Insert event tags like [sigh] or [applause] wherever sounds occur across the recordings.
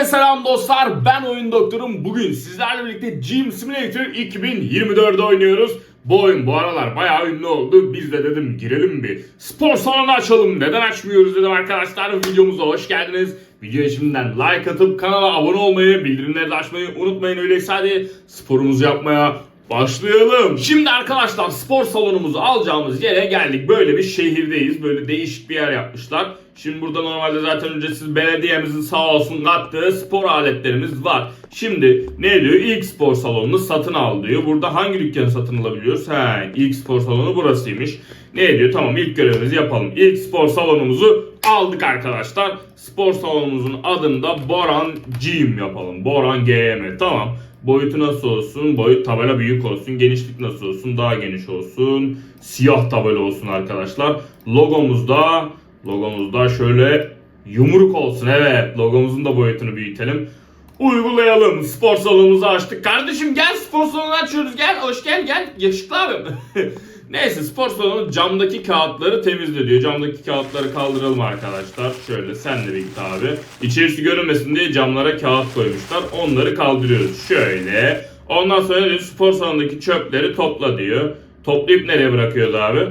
Hepinize selam dostlar. Ben Oyun Doktorum. Bugün sizlerle birlikte Gym Simulator 2024'de oynuyoruz. Bu oyun bu aralar bayağı ünlü oldu. Biz de dedim girelim bir spor salonu açalım. Neden açmıyoruz dedim arkadaşlar. Videomuza hoş geldiniz. Videoya şimdiden like atıp kanala abone olmayı, bildirimleri de açmayı unutmayın. Öyleyse hadi sporumuzu yapmaya Başlayalım. Şimdi arkadaşlar spor salonumuzu alacağımız yere geldik. Böyle bir şehirdeyiz. Böyle değişik bir yer yapmışlar. Şimdi burada normalde zaten ücretsiz belediyemizin sağ olsun kattığı spor aletlerimiz var. Şimdi ne diyor? İlk spor salonunu satın al diyor. Burada hangi dükkanı satın alabiliyoruz? He, ilk spor salonu burasıymış. Ne diyor? Tamam ilk görevimizi yapalım. İlk spor salonumuzu aldık arkadaşlar. Spor salonumuzun adını da Boran Gym yapalım. Boran GM. Tamam. Boyutu nasıl olsun? Boyut tabela büyük olsun. Genişlik nasıl olsun? Daha geniş olsun. Siyah tabela olsun arkadaşlar. Logomuzda logomuzda şöyle yumruk olsun. Evet. Logomuzun da boyutunu büyütelim. Uygulayalım. Spor salonumuzu açtık. Kardeşim gel spor salonu açıyoruz. Gel. Hoş gel gel. Yakışıklı abim. [laughs] Neyse spor salonu camdaki kağıtları temizle diyor. Camdaki kağıtları kaldıralım arkadaşlar. Şöyle sen de bir git abi. İçerisi görünmesin diye camlara kağıt koymuşlar. Onları kaldırıyoruz. Şöyle. Ondan sonra diyor spor salonundaki çöpleri topla diyor. Toplayıp nereye bırakıyoruz abi?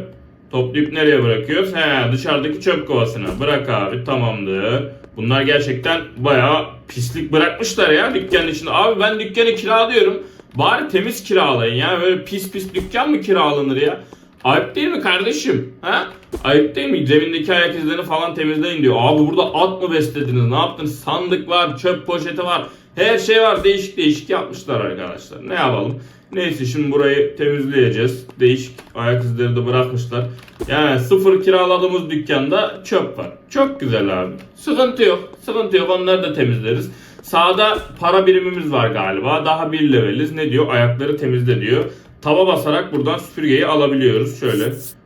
Toplayıp nereye bırakıyoruz? He dışarıdaki çöp kovasına. Bırak abi tamamdır. Bunlar gerçekten bayağı pislik bırakmışlar ya dükkanın içinde. Abi ben dükkanı kiralıyorum. Bari temiz kiralayın ya. Böyle pis pis dükkan mı kiralanır ya? Ayıp değil mi kardeşim? Ha? Ayıp değil mi? Zemindeki ayak izlerini falan temizleyin diyor. Abi burada at mı beslediniz? Ne yaptınız? Sandık var, çöp poşeti var. Her şey var. Değişik değişik yapmışlar arkadaşlar. Ne yapalım? Neyse şimdi burayı temizleyeceğiz. Değişik ayak izleri de bırakmışlar. Yani sıfır kiraladığımız dükkanda çöp var. Çok güzel abi. Sıkıntı yok. Sıkıntı yok. Onları da temizleriz. Sağda para birimimiz var galiba. Daha bir leveliz. Ne diyor? Ayakları temizle diyor. Tava basarak buradan süpürgeyi alabiliyoruz. Şöyle.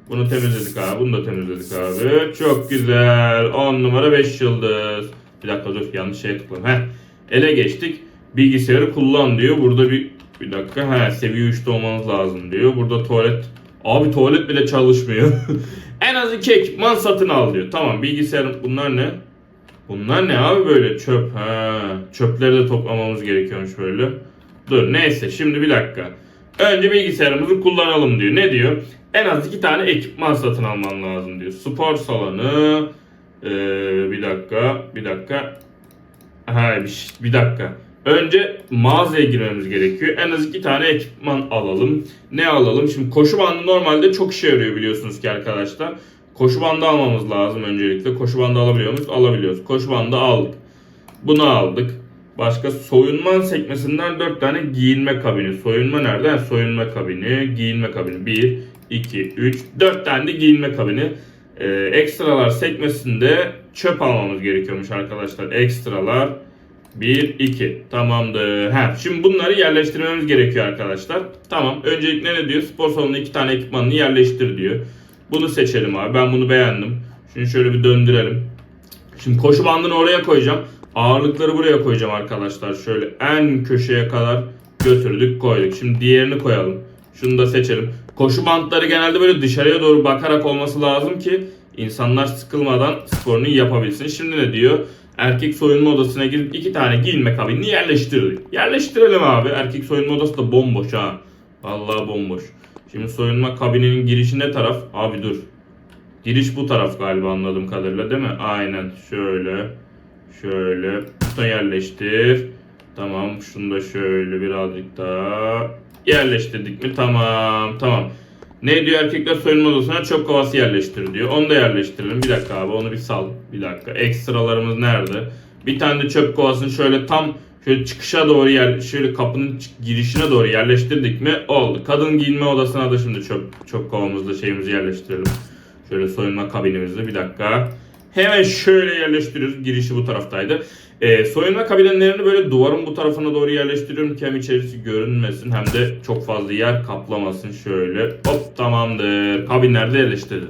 Bunu temizledik abi. Bunu da temizledik abi. Çok güzel. 10 numara 5 yıldız. Bir dakika dur. Yanlış şeye tıkladım. Heh. Ele geçtik. Bilgisayarı kullan diyor. Burada bir bir dakika. He, seviye 3'te olmanız lazım diyor. Burada tuvalet. Abi tuvalet bile çalışmıyor. [laughs] en az iki ekipman satın al diyor. Tamam bilgisayarın bunlar ne? Bunlar ne abi böyle çöp? Ha, çöpleri de toplamamız gerekiyormuş böyle. Dur neyse şimdi bir dakika. Önce bilgisayarımızı kullanalım diyor. Ne diyor? En az iki tane ekipman satın alman lazım diyor. Spor salonu. Ee, bir dakika. Bir dakika. Ha bir, bir dakika. Önce mağazaya girmemiz gerekiyor. En az iki tane ekipman alalım. Ne alalım? Şimdi koşu bandı normalde çok işe yarıyor biliyorsunuz ki arkadaşlar. Koşu bandı almamız lazım öncelikle. Koşu bandı alabiliyor muyuz? Alabiliyoruz. Koşu bandı aldık. Bunu aldık. Başka soyunma sekmesinden 4 tane giyinme kabini. Soyunma nerede? Soyunma kabini, giyinme kabini. 1, 2, 3, 4 tane de giyinme kabini. Ee, ekstralar sekmesinde çöp almamız gerekiyormuş arkadaşlar. Ekstralar 1, 2. Tamamdır. Ha, şimdi bunları yerleştirmemiz gerekiyor arkadaşlar. Tamam. Öncelikle ne diyor? Spor salonuna 2 tane ekipmanını yerleştir diyor. Bunu seçelim abi. Ben bunu beğendim. Şunu şöyle bir döndürelim. Şimdi koşu bandını oraya koyacağım. Ağırlıkları buraya koyacağım arkadaşlar. Şöyle en köşeye kadar götürdük koyduk. Şimdi diğerini koyalım. Şunu da seçelim. Koşu bantları genelde böyle dışarıya doğru bakarak olması lazım ki insanlar sıkılmadan sporunu yapabilsin. Şimdi ne diyor? Erkek soyunma odasına girip iki tane giyinme kabinini yerleştirdik. Yerleştirelim abi. Erkek soyunma odası da bomboş ha. Vallahi bomboş. Şimdi soyunma kabininin girişi ne taraf? Abi dur. Giriş bu taraf galiba anladığım kadarıyla değil mi? Aynen. Şöyle. Şöyle. Bunu yerleştir. Tamam. Şunu da şöyle birazcık daha yerleştirdik mi? Tamam. Tamam. Ne diyor erkekler soyunma odasına çöp kovası yerleştir diyor. Onu da yerleştirelim. Bir dakika abi onu bir sal. Bir dakika. Ekstralarımız nerede? Bir tane de çöp kovasını şöyle tam şöyle çıkışa doğru yer, şöyle kapının girişine doğru yerleştirdik mi? Oldu. Kadın giyinme odasına da şimdi çöp çöp kovamızda şeyimizi yerleştirelim. Şöyle soyunma kabinimizde bir dakika. Hemen şöyle yerleştiriyoruz. Girişi bu taraftaydı. Ee, soyunma kabinlerini böyle duvarın bu tarafına doğru yerleştiriyorum ki hem içerisi görünmesin hem de çok fazla yer kaplamasın. Şöyle hop tamamdır. Kabinlerde yerleştirdim.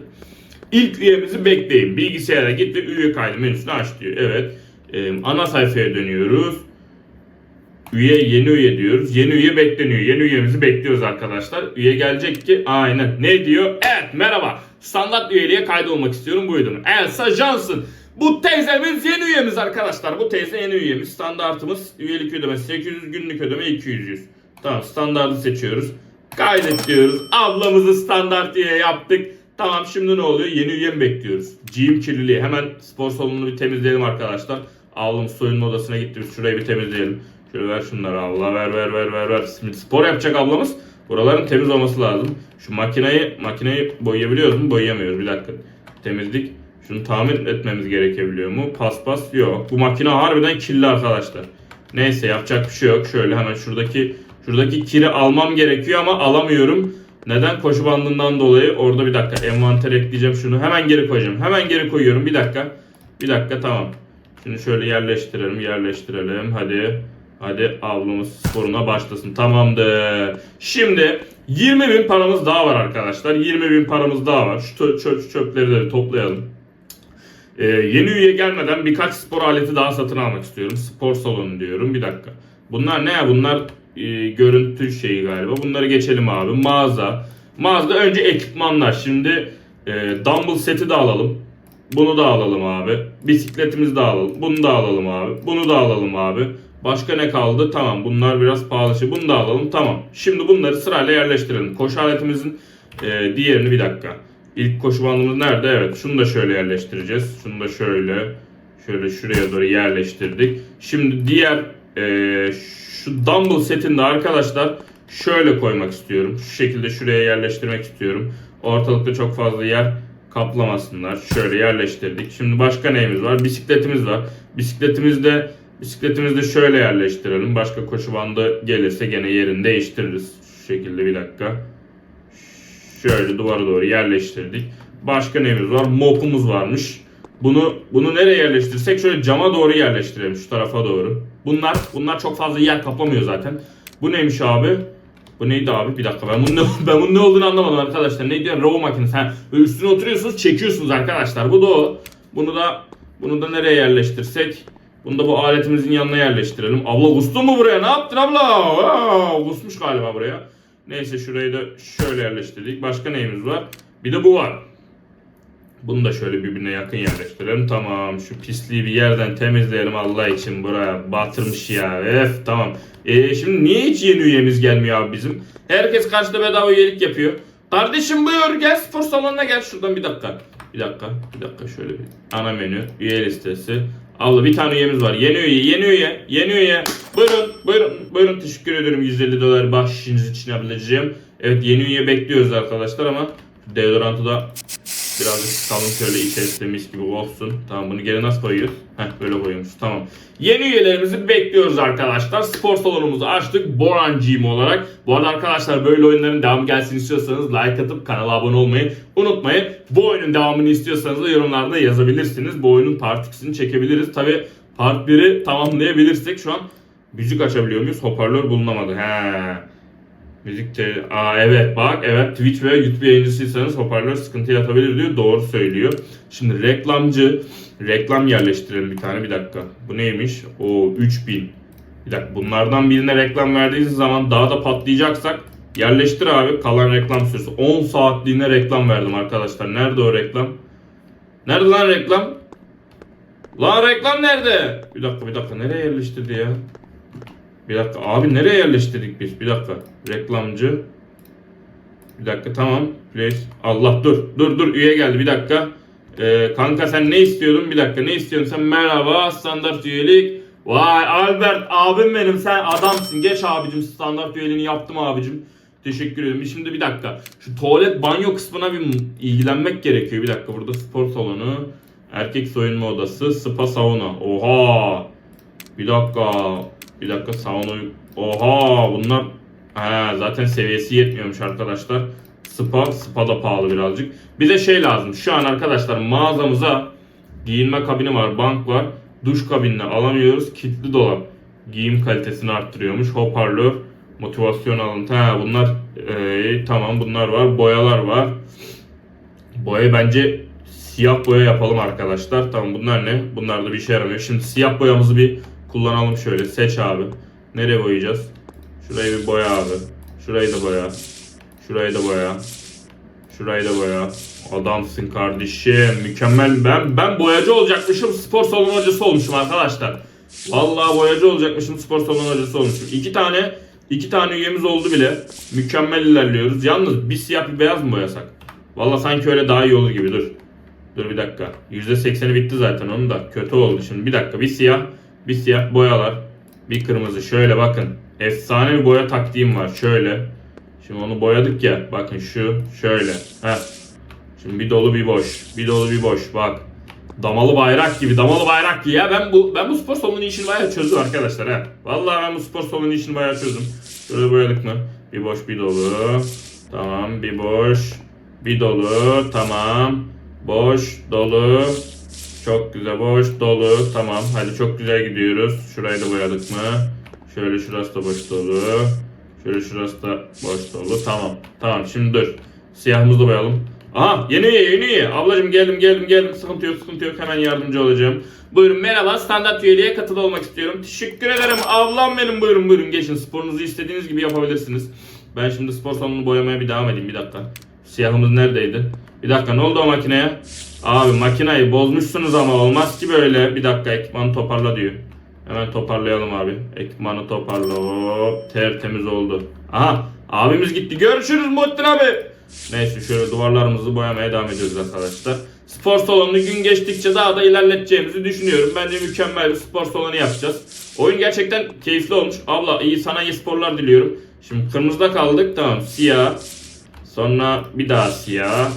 İlk üyemizi bekleyin. Bilgisayara git ve üye kaydı menüsünü aç diyor. Evet. Ee, ana sayfaya dönüyoruz. Üye yeni üye diyoruz. Yeni üye bekleniyor. Yeni üyemizi bekliyoruz arkadaşlar. Üye gelecek ki aynen. Ne diyor? Evet merhaba. Standart üyeliğe kaydolmak istiyorum. Buyurun. Elsa Johnson. Bu teyzemiz yeni üyemiz arkadaşlar. Bu teyze yeni üyemiz. Standartımız üyelik ödemesi 800 günlük ödeme 200 Tamam standartı seçiyoruz. Kaydet diyoruz. Ablamızı standart üye yaptık. Tamam şimdi ne oluyor? Yeni üye mi bekliyoruz? Gym kirliliği. Hemen spor salonunu bir temizleyelim arkadaşlar. Ablamız soyunma odasına gitti. Biz şurayı bir temizleyelim. Şöyle ver şunları abla ver ver ver ver ver. Şimdi spor yapacak ablamız. Buraların temiz olması lazım. Şu makineyi makineyi boyayabiliyoruz mu? Boyayamıyoruz. Bir dakika. Temizlik. Şunu tamir etmemiz gerekebiliyor mu? Paspas yok. Bu makine harbiden kirli arkadaşlar. Neyse yapacak bir şey yok. Şöyle hemen şuradaki şuradaki kiri almam gerekiyor ama alamıyorum. Neden? Koşu bandından dolayı. Orada bir dakika envanter ekleyeceğim şunu. Hemen geri koyacağım. Hemen geri koyuyorum. Bir dakika. Bir dakika tamam. Şunu şöyle yerleştirelim. Yerleştirelim. Hadi. Hadi ablamız sporuna başlasın. Tamamdır. Şimdi 20 bin paramız daha var arkadaşlar. 20 bin paramız daha var. Şu çö- çö- çöpleri de toplayalım. Ee, yeni üye gelmeden birkaç spor aleti daha satın almak istiyorum. Spor salonu diyorum. Bir dakika. Bunlar ne ya? Bunlar e, görüntü şeyi galiba. Bunları geçelim abi. Mağaza. Mağazada önce ekipmanlar. Şimdi e, dumbbell seti de alalım. Bunu da alalım abi. Bisikletimizi de alalım. Bunu da alalım abi. Bunu da alalım abi. Başka ne kaldı? Tamam bunlar biraz pahalı şey. Bunu da alalım. Tamam. Şimdi bunları sırayla yerleştirelim. Koşu aletimizin e, diğerini bir dakika. İlk koşu bandımız nerede? Evet. Şunu da şöyle yerleştireceğiz. Şunu da şöyle. Şöyle şuraya doğru yerleştirdik. Şimdi diğer e, şu dumbbell setinde arkadaşlar şöyle koymak istiyorum. Şu şekilde şuraya yerleştirmek istiyorum. Ortalıkta çok fazla yer kaplamasınlar. Şöyle yerleştirdik. Şimdi başka neyimiz var? Bisikletimiz var. Bisikletimizde bisikletimizde şöyle yerleştirelim. Başka koşu bandı gelirse gene yerini değiştiririz. Şu şekilde bir dakika. Şöyle duvara doğru yerleştirdik. Başka neyimiz var? Mopumuz varmış. Bunu bunu nereye yerleştirsek şöyle cama doğru yerleştirelim şu tarafa doğru. Bunlar bunlar çok fazla yer kaplamıyor zaten. Bu neymiş abi? Bu neydi abi? Bir dakika ben bunun ne, [laughs] ben bunun ne olduğunu anlamadım arkadaşlar. Neydi ya? Row makinesi. Ha, üstüne oturuyorsunuz, çekiyorsunuz arkadaşlar. Bu da o. Bunu da bunu da nereye yerleştirsek? Bunu da bu aletimizin yanına yerleştirelim. Abla kustun mu buraya? Ne yaptın abla? Aa, kusmuş galiba buraya. Neyse şurayı da şöyle yerleştirdik. Başka neyimiz var? Bir de bu var. Bunu da şöyle birbirine yakın yerleştirelim. Tamam şu pisliği bir yerden temizleyelim Allah için buraya batırmış ya. Ef tamam. E, şimdi niye hiç yeni üyemiz gelmiyor abi bizim? Herkes karşıda bedava üyelik yapıyor. Kardeşim buyur gel spor salonuna gel şuradan bir dakika. Bir dakika bir dakika şöyle bir ana menü üye listesi. Allah bir tane üyemiz var. Yeni üye, yeni üye, yeni üye. Buyurun, buyurun, buyurun. Teşekkür ederim 150 dolar bahşişiniz için yapabileceğim. Evet yeni üye bekliyoruz arkadaşlar ama deodorantı da birazcık sıkalım şöyle içerisinde mis gibi olsun. Tamam bunu geri nasıl koyuyoruz? Heh böyle koyuyormuş tamam. Yeni üyelerimizi bekliyoruz arkadaşlar. Spor salonumuzu açtık. Boran Gym olarak. Bu arada arkadaşlar böyle oyunların devamı gelsin istiyorsanız like atıp kanala abone olmayı unutmayın. Bu oyunun devamını istiyorsanız da yorumlarda yazabilirsiniz. Bu oyunun part 2'sini çekebiliriz. Tabi part 1'i tamamlayabilirsek şu an müzik açabiliyor muyuz? Hoparlör bulunamadı. He. Müzik de... Aa evet bak evet Twitch veya YouTube yayıncısıysanız hoparlör sıkıntı yaratabilir diyor. Doğru söylüyor. Şimdi reklamcı reklam yerleştirelim bir tane bir dakika. Bu neymiş? O 3000. Bir dakika bunlardan birine reklam verdiğiniz zaman daha da patlayacaksak yerleştir abi kalan reklam süresi. 10 saatliğine reklam verdim arkadaşlar. Nerede o reklam? Nerede lan reklam? Lan reklam nerede? Bir dakika bir dakika nereye yerleştirdi ya? Bir dakika abi nereye yerleştirdik biz? Bir dakika. Reklamcı. Bir dakika tamam. Place. Allah dur. Dur dur üye geldi bir dakika. Ee, kanka sen ne istiyordun? Bir dakika ne istiyorsun sen? Merhaba standart üyelik. Vay Albert abim benim sen adamsın. Geç abicim standart üyeliğini yaptım abicim. Teşekkür ederim. Şimdi bir dakika. Şu tuvalet banyo kısmına bir ilgilenmek gerekiyor. Bir dakika burada spor salonu. Erkek soyunma odası. Spa sauna. Oha. Bir dakika. Bir dakika sauna. Oha bunlar. He, zaten seviyesi yetmiyormuş arkadaşlar. Spa, spa da pahalı birazcık. Bize şey lazım. Şu an arkadaşlar mağazamıza giyinme kabini var, bank var. Duş kabinini alamıyoruz. Kilitli dolap. Giyim kalitesini arttırıyormuş. Hoparlör, motivasyon alıntı. Ha, bunlar ee, tamam bunlar var. Boyalar var. Boya bence siyah boya yapalım arkadaşlar. Tamam bunlar ne? Bunlar da bir işe yaramıyor. Şimdi siyah boyamızı bir kullanalım şöyle. Seç abi. Nereye boyayacağız? Şurayı bir boya abi. Şurayı da boya. Şurayı da boya. Şurayı da boya. Adamsın kardeşim. Mükemmel. Ben ben boyacı olacakmışım. Spor salonu hocası olmuşum arkadaşlar. Vallahi boyacı olacakmışım. Spor salonu hocası olmuşum. İki tane iki tane üyemiz oldu bile. Mükemmel ilerliyoruz. Yalnız bir siyah bir beyaz mı boyasak? Vallahi sanki öyle daha iyi olur gibi. Dur. Dur bir dakika. %80'i bitti zaten onun da. Kötü oldu şimdi. Bir dakika. Bir siyah. Bir siyah boyalar. Bir kırmızı. Şöyle bakın. Efsane bir boya taktiğim var. Şöyle. Şimdi onu boyadık ya. Bakın şu. Şöyle. Heh. Şimdi bir dolu bir boş. Bir dolu bir boş. Bak. Damalı bayrak gibi. Damalı bayrak gibi. Ya ben bu ben bu spor salonu işini bayağı çözdüm arkadaşlar ha. Vallahi ben bu spor salonu işini bayağı çözdüm. Şöyle boyadık mı? Bir boş bir dolu. Tamam. Bir boş. Bir dolu. Tamam. Boş. Dolu. Çok güzel. Boş. Dolu. Tamam. Hadi çok güzel gidiyoruz. Şurayı da boyadık mı? Şöyle şurası da boş dolu. Şöyle şurası da boş dolu. Tamam. Tamam. Şimdi dur. Siyahımızı da boyayalım. Aha yeni yeni. Ablacım geldim geldim geldim. Sıkıntı yok sıkıntı yok. Hemen yardımcı olacağım. Buyurun merhaba. Standart üyeliğe katıl olmak istiyorum. Teşekkür ederim. Ablam benim buyurun buyurun. Geçin sporunuzu istediğiniz gibi yapabilirsiniz. Ben şimdi spor salonunu boyamaya bir devam edeyim bir dakika. Siyahımız neredeydi? Bir dakika ne oldu o makineye? Abi makineyi bozmuşsunuz ama olmaz ki böyle. Bir dakika ekipmanı toparla diyor. Hemen toparlayalım abi. Ekipmanı toparla. Hop, tertemiz oldu. Aha abimiz gitti. Görüşürüz Muhittin abi. Neyse şöyle duvarlarımızı boyamaya devam ediyoruz arkadaşlar. Spor salonunu gün geçtikçe daha da ilerleteceğimizi düşünüyorum. Bence mükemmel bir spor salonu yapacağız. Oyun gerçekten keyifli olmuş. Abla iyi sana iyi sporlar diliyorum. Şimdi kırmızıda kaldık. Tamam siyah. Sonra bir daha siyah.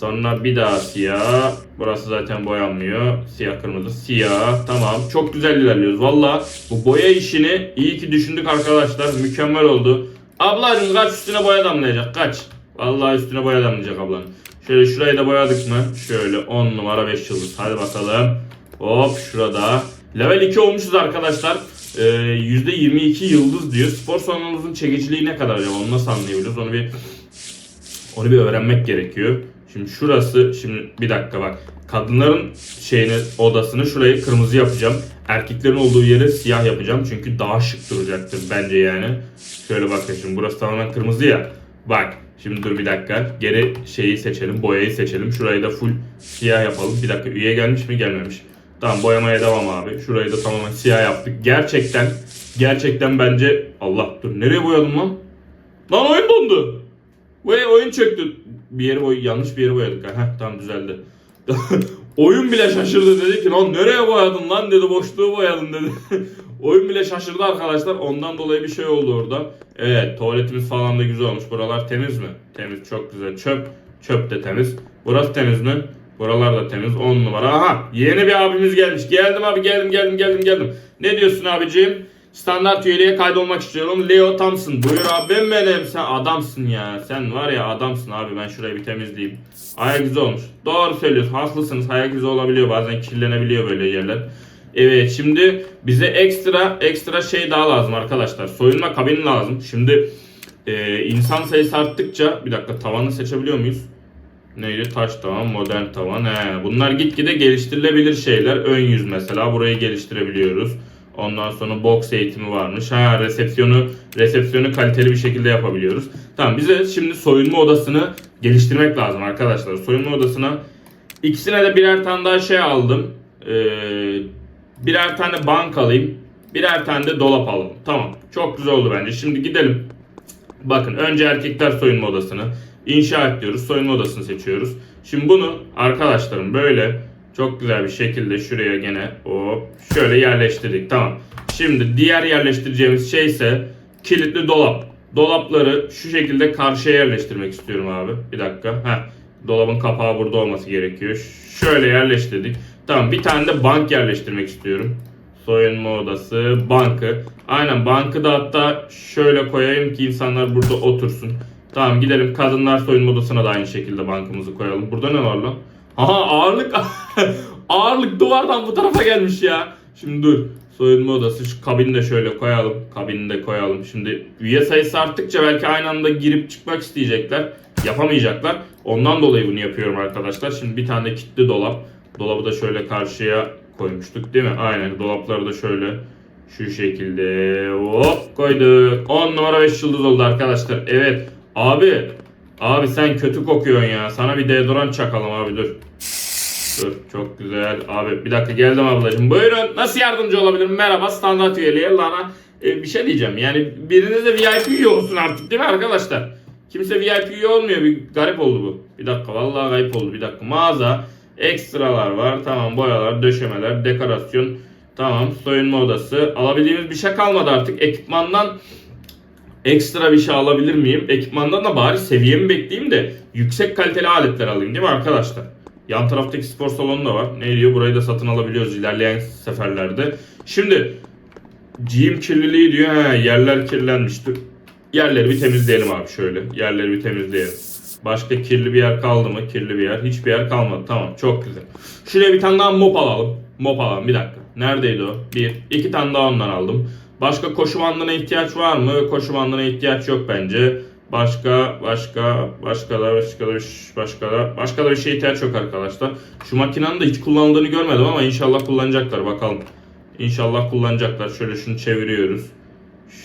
Sonra bir daha siyah. Burası zaten boyanmıyor. Siyah kırmızı siyah. Tamam. Çok güzel ilerliyoruz. Valla bu boya işini iyi ki düşündük arkadaşlar. Mükemmel oldu. Ablacığım kaç üstüne boya damlayacak? Kaç? Vallahi üstüne boya damlayacak ablanın. Şöyle şurayı da boyadık mı? Şöyle 10 numara 5 yıldız. Hadi bakalım. Hop şurada. Level 2 olmuşuz arkadaşlar. Ee, %22 yıldız diyor. Spor salonumuzun çekiciliği ne kadar acaba? Onu nasıl anlayabiliriz? Onu bir onu bir öğrenmek gerekiyor. Şimdi şurası şimdi bir dakika bak. Kadınların şeyini odasını şurayı kırmızı yapacağım. Erkeklerin olduğu yeri siyah yapacağım. Çünkü daha şık duracaktır bence yani. Şöyle bakın şimdi burası tamamen kırmızı ya. Bak şimdi dur bir dakika. Geri şeyi seçelim. Boyayı seçelim. Şurayı da full siyah yapalım. Bir dakika üye gelmiş mi gelmemiş. Tamam boyamaya devam abi. Şurayı da tamamen siyah yaptık. Gerçekten gerçekten bence Allah dur nereye boyadım lan? Lan oyun dondu. Ve oyun çöktü. Bir yeri boy yanlış bir yere boyadık. Heh tamam düzeldi. [laughs] oyun bile şaşırdı dedi ki lan nereye boyadın lan dedi boşluğu boyadın dedi. [laughs] oyun bile şaşırdı arkadaşlar. Ondan dolayı bir şey oldu orada. Evet tuvaletimiz falan da güzel olmuş. Buralar temiz mi? Temiz çok güzel. Çöp. Çöp de temiz. Burası temiz mi? Buralar da temiz. 10 numara. Aha yeni bir abimiz gelmiş. Geldim abi geldim geldim geldim geldim. Ne diyorsun abiciğim? Standart üyeliğe kaydolmak istiyorum. Leo Thompson. Buyur abim benim. Sen adamsın ya. Sen var ya adamsın abi. Ben şurayı bir temizleyeyim. Ayak güzel olmuş. Doğru söylüyorsun. Haklısınız. Ayak güzel olabiliyor. Bazen kirlenebiliyor böyle yerler. Evet şimdi bize ekstra ekstra şey daha lazım arkadaşlar. Soyunma kabini lazım. Şimdi e, insan sayısı arttıkça bir dakika tavanı seçebiliyor muyuz? Neydi? Taş tavan, modern tavan. He. Bunlar gitgide geliştirilebilir şeyler. Ön yüz mesela. Burayı geliştirebiliyoruz. Ondan sonra box eğitimi varmış. Ha resepsiyonu resepsiyonu kaliteli bir şekilde yapabiliyoruz. Tamam bize şimdi soyunma odasını geliştirmek lazım arkadaşlar. Soyunma odasına ikisine de birer tane daha şey aldım. Ee, birer tane bank alayım. Birer tane de dolap alalım. Tamam. Çok güzel oldu bence. Şimdi gidelim. Bakın önce erkekler soyunma odasını inşa ediyoruz. Soyunma odasını seçiyoruz. Şimdi bunu arkadaşlarım böyle çok güzel bir şekilde şuraya gene o şöyle yerleştirdik. Tamam. Şimdi diğer yerleştireceğimiz şey ise kilitli dolap. Dolapları şu şekilde karşıya yerleştirmek istiyorum abi. Bir dakika. Heh. Dolabın kapağı burada olması gerekiyor. Şöyle yerleştirdik. Tamam bir tane de bank yerleştirmek istiyorum. Soyunma odası, bankı. Aynen bankı da hatta şöyle koyayım ki insanlar burada otursun. Tamam gidelim kadınlar soyunma odasına da aynı şekilde bankımızı koyalım. Burada ne var lan? Aha ağırlık [laughs] ağırlık duvardan bu tarafa gelmiş ya. Şimdi dur. Soyunma odası şu kabini de şöyle koyalım. Kabini de koyalım. Şimdi üye sayısı arttıkça belki aynı anda girip çıkmak isteyecekler. Yapamayacaklar. Ondan dolayı bunu yapıyorum arkadaşlar. Şimdi bir tane kilitli dolap. Dolabı da şöyle karşıya koymuştuk değil mi? Aynen. Dolapları da şöyle şu şekilde hop koyduk. 10 numara 5 yıldız oldu arkadaşlar. Evet. Abi Abi sen kötü kokuyorsun ya. Sana bir deodorant çakalım abi dur. Dur çok güzel. Abi bir dakika geldim ablacığım. Buyurun nasıl yardımcı olabilirim? Merhaba standart üyeliğe. Lana e, bir şey diyeceğim. Yani biriniz de VIP üye olsun artık değil mi arkadaşlar? Kimse VIP üye olmuyor. Bir garip oldu bu. Bir dakika vallahi garip oldu. Bir dakika. Mağaza. Ekstralar var. Tamam boyalar, döşemeler, dekorasyon. Tamam soyunma odası. Alabildiğimiz bir şey kalmadı artık. Ekipmandan ekstra bir şey alabilir miyim? Ekipmandan da bari seviyemi bekleyeyim de yüksek kaliteli aletler alayım değil mi arkadaşlar? Yan taraftaki spor salonu da var. Ne diyor? Burayı da satın alabiliyoruz ilerleyen seferlerde. Şimdi gym kirliliği diyor. He, yerler kirlenmiştir. Yerleri bir temizleyelim abi şöyle. Yerleri bir temizleyelim. Başka kirli bir yer kaldı mı? Kirli bir yer. Hiçbir yer kalmadı. Tamam çok güzel. Şuraya bir tane daha mop alalım. Mop alalım bir dakika. Neredeydi o? Bir. iki tane daha ondan aldım. Başka koşu bandına ihtiyaç var mı? Koşu bandına ihtiyaç yok bence. Başka, başka, başka da, başka da, başka da, başka da bir şeye ihtiyaç yok arkadaşlar. Şu makinenin de hiç kullanıldığını görmedim ama inşallah kullanacaklar bakalım. İnşallah kullanacaklar. Şöyle şunu çeviriyoruz.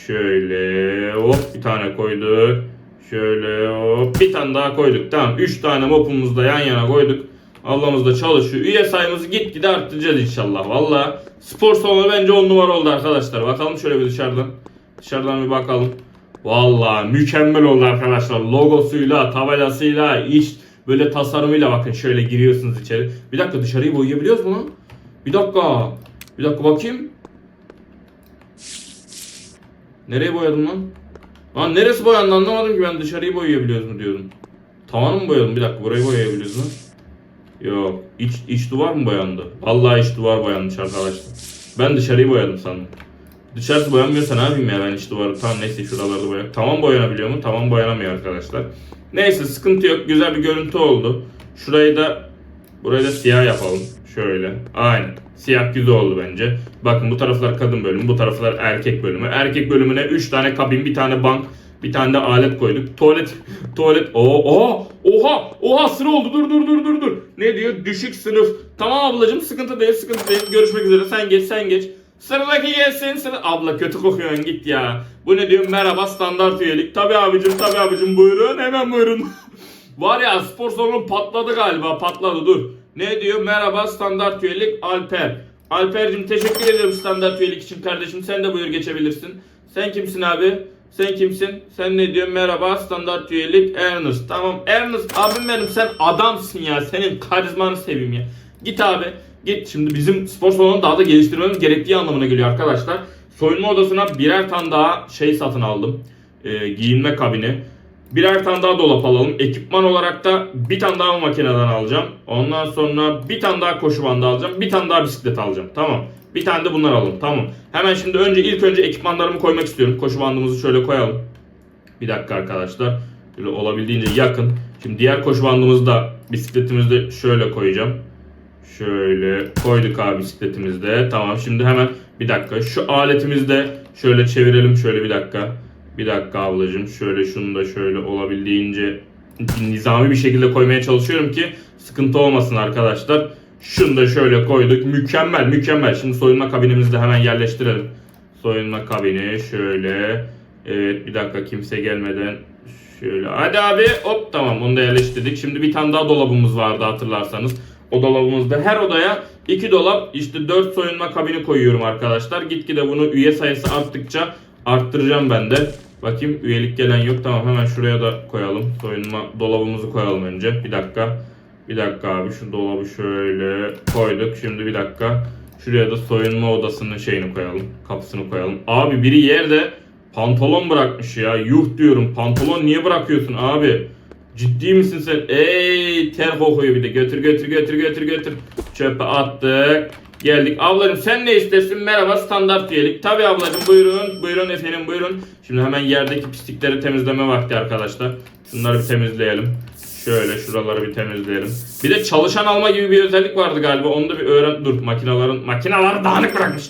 Şöyle hop bir tane koyduk. Şöyle hop bir tane daha koyduk. Tamam 3 tane mopumuzu da yan yana koyduk. Allah'ımız da çalışıyor. Üye sayımızı gitgide arttıracağız inşallah. Valla spor salonu bence 10 numara oldu arkadaşlar. Bakalım şöyle bir dışarıdan. Dışarıdan bir bakalım. Valla mükemmel oldu arkadaşlar. Logosuyla, tabelasıyla, iç böyle tasarımıyla bakın şöyle giriyorsunuz içeri. Bir dakika dışarıyı boyayabiliyoruz mu lan? Bir dakika. Bir dakika bakayım. Nereye boyadım lan? Lan neresi boyandı anlamadım ki ben dışarıyı boyayabiliyoruz mu diyordum. Tavanı mı boyadım? Bir dakika burayı boyayabiliyoruz mu? Yok. İç, iç duvar mı boyandı? Vallahi iç duvar boyanmış arkadaşlar. Ben dışarıyı boyadım sandım. Dışarısı boyanmıyorsa ne yapayım ya ben iç duvarı. Tamam neyse şuralarda boya. Tamam boyanabiliyor mu? Tamam boyanamıyor arkadaşlar. Neyse sıkıntı yok. Güzel bir görüntü oldu. Şurayı da burayı da siyah yapalım. Şöyle. Aynen. Siyah güzel oldu bence. Bakın bu taraflar kadın bölümü, bu taraflar erkek bölümü. Erkek bölümüne 3 tane kabin, bir tane bank, bir tane de alet koyduk. Tuvalet, tuvalet. Oo, oha, oha, oha sıra oldu. Dur, dur, dur, dur, dur. Ne diyor? Düşük sınıf. Tamam ablacığım, sıkıntı değil, sıkıntı değil. Görüşmek üzere. Sen geç, sen geç. Sıradaki gelsin. Sıra... Abla kötü kokuyorsun git ya. Bu ne diyor? Merhaba standart üyelik. Tabi abicim, tabi abicim buyurun. Hemen buyurun. [laughs] Var ya spor salonu patladı galiba. Patladı dur. Ne diyor? Merhaba standart üyelik Alper. Alper'cim teşekkür ederim standart üyelik için kardeşim. Sen de buyur geçebilirsin. Sen kimsin abi? Sen kimsin? Sen ne diyorsun? Merhaba standart üyelik Ernest. Tamam Ernest abim benim sen adamsın ya. Senin karizmanı seveyim ya. Git abi. Git. Şimdi bizim spor salonunu daha da geliştirmemiz gerektiği anlamına geliyor arkadaşlar. Soyunma odasına birer tane daha şey satın aldım. Ee, giyinme kabini. Birer tane daha dolap alalım. Ekipman olarak da bir tane daha makineden alacağım. Ondan sonra bir tane daha koşu bandı alacağım. Bir tane daha bisiklet alacağım. Tamam. Bir tane de bunlar alalım. Tamam. Hemen şimdi önce ilk önce ekipmanlarımı koymak istiyorum. Koşu bandımızı şöyle koyalım. Bir dakika arkadaşlar. Böyle olabildiğince yakın. Şimdi diğer koşu bandımızı da bisikletimizi de şöyle koyacağım. Şöyle koyduk abi bisikletimizde. Tamam şimdi hemen bir dakika. Şu aletimizi de şöyle çevirelim. Şöyle bir dakika. Bir dakika ablacığım. Şöyle şunu da şöyle olabildiğince nizami bir şekilde koymaya çalışıyorum ki sıkıntı olmasın arkadaşlar. Şunu da şöyle koyduk. Mükemmel mükemmel. Şimdi soyunma kabinimizi de hemen yerleştirelim. Soyunma kabini şöyle. Evet bir dakika kimse gelmeden şöyle. Hadi abi hop tamam onu da yerleştirdik. Şimdi bir tane daha dolabımız vardı hatırlarsanız. O dolabımızda her odaya iki dolap işte 4 soyunma kabini koyuyorum arkadaşlar. Gitgide bunu üye sayısı arttıkça arttıracağım ben de. Bakayım üyelik gelen yok. Tamam hemen şuraya da koyalım. Soyunma dolabımızı koyalım önce. Bir dakika. Bir dakika abi şu dolabı şöyle koyduk. Şimdi bir dakika. Şuraya da soyunma odasının şeyini koyalım. Kapısını koyalım. Abi biri yerde pantolon bırakmış ya. Yuh diyorum. Pantolon niye bırakıyorsun abi? Ciddi misin sen? Ey ter kokuyor bir de. Götür götür götür götür götür. Çöpe attık. Geldik. Ablacığım sen ne istersin? Merhaba standart üyelik. Tabi ablacığım buyurun. Buyurun efendim buyurun. Şimdi hemen yerdeki pislikleri temizleme vakti arkadaşlar. Şunları bir temizleyelim. Şöyle şuraları bir temizleyelim. Bir de çalışan alma gibi bir özellik vardı galiba. Onu da bir öğren. Dur makinelerin makineleri dağınık bırakmış.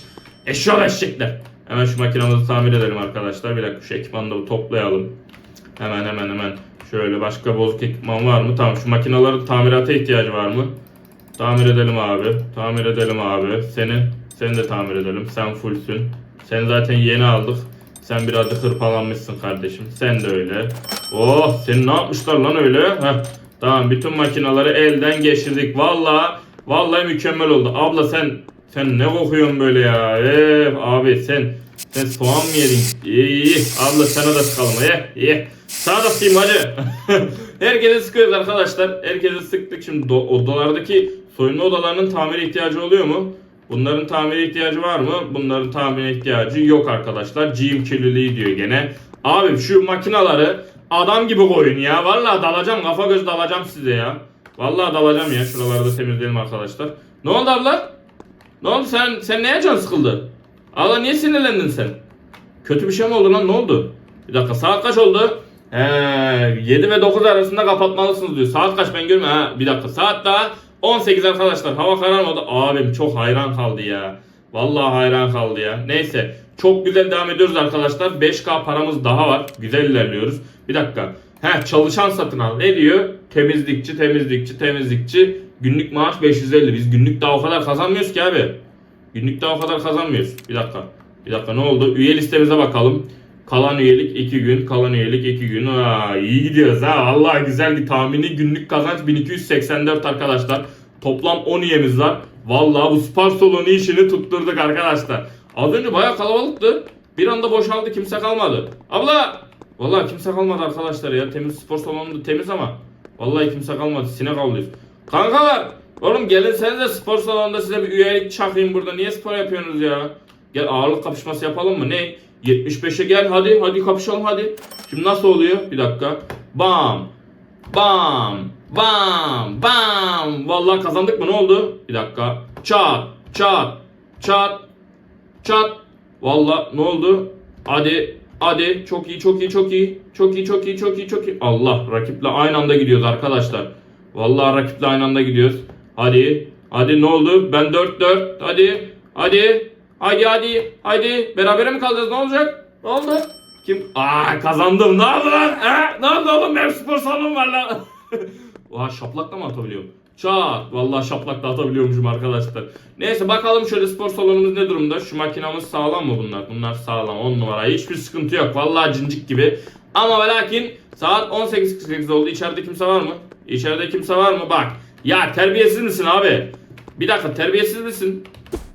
Eşyol eşekler. Hemen şu makinamızı tamir edelim arkadaşlar. Bir dakika şu ekipmanı da toplayalım. Hemen hemen hemen. Şöyle başka bozuk ekipman var mı? Tamam şu makinelerin tamirata ihtiyacı var mı? Tamir edelim abi. Tamir edelim abi. Seni, seni de tamir edelim. Sen fullsün. Sen zaten yeni aldık. Sen biraz da hırpalanmışsın kardeşim. Sen de öyle. Oh seni ne yapmışlar lan öyle? Heh. Tamam bütün makinaları elden geçirdik. Vallahi vallahi mükemmel oldu. Abla sen sen ne kokuyorsun böyle ya? Ee, abi sen sen soğan mı yedin? İyi iyi. Abla sana da sıkalım. Ye ye. Sana da sıkayım hadi. [laughs] Herkese sıkıyoruz arkadaşlar. Herkese sıktık. Şimdi odalardaki soyunma odalarının tamir ihtiyacı oluyor mu? Bunların tamire ihtiyacı var mı? Bunların tamire ihtiyacı yok arkadaşlar. GM kirliliği diyor gene. Abi şu makinaları adam gibi koyun ya. Vallahi dalacağım kafa göz dalacağım size ya. Vallahi dalacağım ya. Şuraları da temizleyelim arkadaşlar. Ne oldu abla? Ne oldu sen sen neye can sıkıldı? Abla niye sinirlendin sen? Kötü bir şey mi oldu lan ne oldu? Bir dakika saat kaç oldu? He, 7 ve 9 arasında kapatmalısınız diyor. Saat kaç ben görmüyorum. Bir dakika saat daha 18 arkadaşlar. Hava kararmadı. Abim çok hayran kaldı ya. Vallahi hayran kaldı ya. Neyse. Çok güzel devam ediyoruz arkadaşlar. 5K paramız daha var. Güzel ilerliyoruz. Bir dakika. He çalışan satın al. Ne diyor? Temizlikçi, temizlikçi, temizlikçi. Günlük maaş 550. Biz günlük daha o kadar kazanmıyoruz ki abi. Günlük daha o kadar kazanmıyoruz. Bir dakika. Bir dakika ne oldu? Üye listemize bakalım. Kalan üyelik 2 gün, kalan üyelik 2 gün. Aa, iyi gidiyoruz ha. Allah güzel bir tahmini günlük kazanç 1284 arkadaşlar. Toplam 10 üyemiz var. Vallahi bu spor salonu işini tutturduk arkadaşlar. Az önce bayağı kalabalıktı. Bir anda boşaldı kimse kalmadı. Abla! Vallahi kimse kalmadı arkadaşlar ya. Temiz spor salonu da temiz ama. Vallahi kimse kalmadı. Sinek avlıyoruz. Kankalar! Oğlum gelin sen de spor salonunda size bir üyelik çakayım burada. Niye spor yapıyorsunuz ya? Gel ağırlık kapışması yapalım mı? Ne? 75'e gel hadi hadi kapışalım hadi. Şimdi nasıl oluyor? Bir dakika. Bam. Bam. Bam. Bam. Vallahi kazandık mı? Ne oldu? Bir dakika. Çat. Çat. Çat. Çat. Vallahi ne oldu? Hadi. Hadi. Çok iyi, çok iyi, çok iyi. Çok iyi, çok iyi, çok iyi, çok iyi. Allah. Rakiple aynı anda gidiyoruz arkadaşlar. Vallahi rakiple aynı anda gidiyoruz. Hadi. Hadi ne oldu? Ben 4-4. Hadi. Hadi. Hadi hadi. Hadi. Berabere mi kalacağız? Ne olacak? Ne oldu? Kim? Aa kazandım. Ne oldu lan? He? Ne oldu oğlum? Benim spor salonum var lan. [laughs] Oha şaplakla mı atabiliyorum? Çat. Vallahi şaplakla atabiliyormuşum arkadaşlar. Neyse bakalım şöyle spor salonumuz ne durumda? Şu makinamız sağlam mı bunlar? Bunlar sağlam. 10 numara. Hiçbir sıkıntı yok. Vallahi cincik gibi. Ama ve lakin saat 18.48 oldu. İçeride kimse var mı? İçeride kimse var mı? Bak. Ya terbiyesiz misin abi? Bir dakika terbiyesiz misin?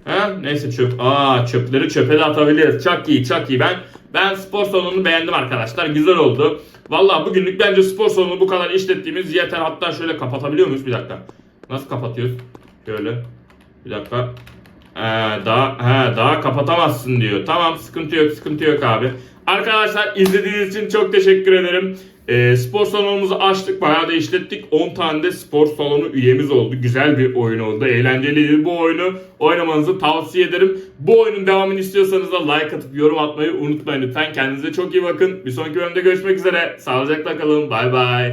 Ha? Neyse çöp. Aa çöpleri çöpe de atabiliriz. Çok iyi çok iyi. Ben ben spor salonunu beğendim arkadaşlar. Güzel oldu. Vallahi bugünlük bence spor salonu bu kadar işlettiğimiz yeter. Hatta şöyle kapatabiliyor muyuz? Bir dakika. Nasıl kapatıyoruz? Şöyle. Bir dakika. Ee, daha he, daha kapatamazsın diyor. Tamam sıkıntı yok sıkıntı yok abi. Arkadaşlar izlediğiniz için çok teşekkür ederim. Ee, spor salonumuzu açtık bayağı da işlettik. 10 tane de spor salonu üyemiz oldu. Güzel bir oyun oldu. Eğlenceliydi bu oyunu. Oynamanızı tavsiye ederim. Bu oyunun devamını istiyorsanız da like atıp yorum atmayı unutmayın lütfen. Kendinize çok iyi bakın. Bir sonraki bölümde görüşmek üzere. Sağlıcakla kalın. Bay bay.